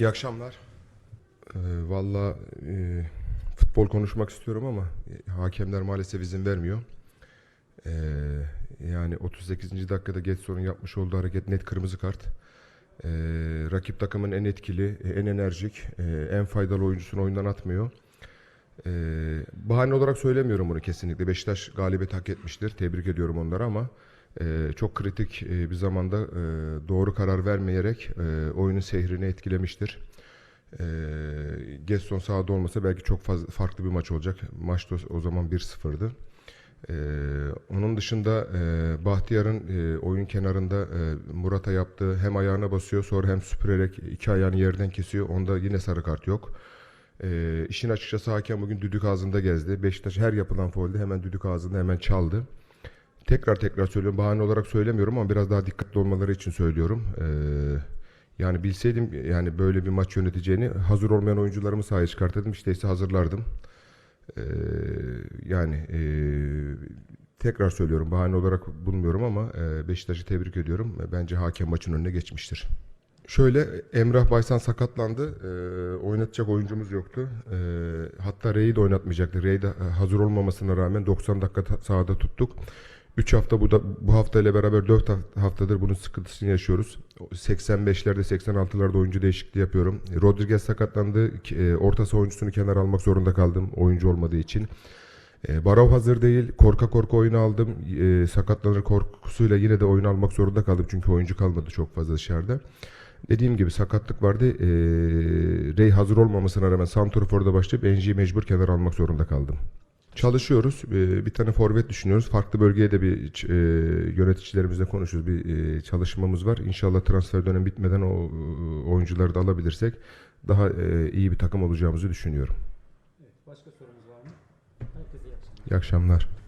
İyi akşamlar. Ee, Valla e, futbol konuşmak istiyorum ama e, hakemler maalesef izin vermiyor. Ee, yani 38. dakikada Getson'un yapmış olduğu hareket net kırmızı kart. Ee, rakip takımın en etkili, en enerjik, e, en faydalı oyuncusunu oyundan atmıyor. Ee, bahane olarak söylemiyorum bunu kesinlikle. Beşiktaş galibiyet hak etmiştir. Tebrik ediyorum onları ama e, çok kritik e, bir zamanda e, doğru karar vermeyerek e, oyunun seyrini etkilemiştir. E, Gesson sahada olmasa belki çok fazla farklı bir maç olacak. Maç da o zaman 1-0'dı. E, onun dışında e, Bahtiyar'ın oyun kenarında Murat'a yaptığı hem ayağına basıyor sonra hem süpürerek iki ayağını yerden kesiyor. Onda yine sarı kart yok. E, işin açıkçası hakem bugün düdük ağzında gezdi. Beşiktaş her yapılan faulde hemen düdük ağzında hemen çaldı. Tekrar tekrar söylüyorum. Bahane olarak söylemiyorum ama biraz daha dikkatli olmaları için söylüyorum. Ee, yani bilseydim yani böyle bir maç yöneteceğini hazır olmayan oyuncularımı sahaya çıkartırdım. İşte ise hazırlardım. Ee, yani e, tekrar söylüyorum. Bahane olarak bulmuyorum ama e, Beşiktaş'ı tebrik ediyorum. Bence hakem maçın önüne geçmiştir. Şöyle Emrah Baysan sakatlandı. Ee, oynatacak oyuncumuz yoktu. Ee, hatta Rey'i de oynatmayacaktı. Rey de e, hazır olmamasına rağmen 90 dakika sahada tuttuk. 3 hafta bu da bu hafta ile beraber 4 haftadır bunun sıkıntısını yaşıyoruz. 85'lerde 86'larda oyuncu değişikliği yapıyorum. Rodriguez sakatlandı. E, Orta saha oyuncusunu kenar almak zorunda kaldım oyuncu olmadığı için. E, Barov hazır değil. Korka korka oyunu aldım. E, sakatlanır korkusuyla yine de oyunu almak zorunda kaldım. Çünkü oyuncu kalmadı çok fazla dışarıda. Dediğim gibi sakatlık vardı. E, Rey hazır olmamasına rağmen Santrfor'da başlayıp Enji'yi mecbur kenar almak zorunda kaldım. Çalışıyoruz. E, bir tane forvet düşünüyoruz. Farklı bölgeye de bir e, yöneticilerimizle konuşuyoruz. Bir e, çalışmamız var. İnşallah transfer dönemi bitmeden o e, oyuncuları da alabilirsek daha iyi bir takım olacağımızı düşünüyorum. Evet, başka sorumuz var mı? Herkese iyi akşamlar. İyi akşamlar.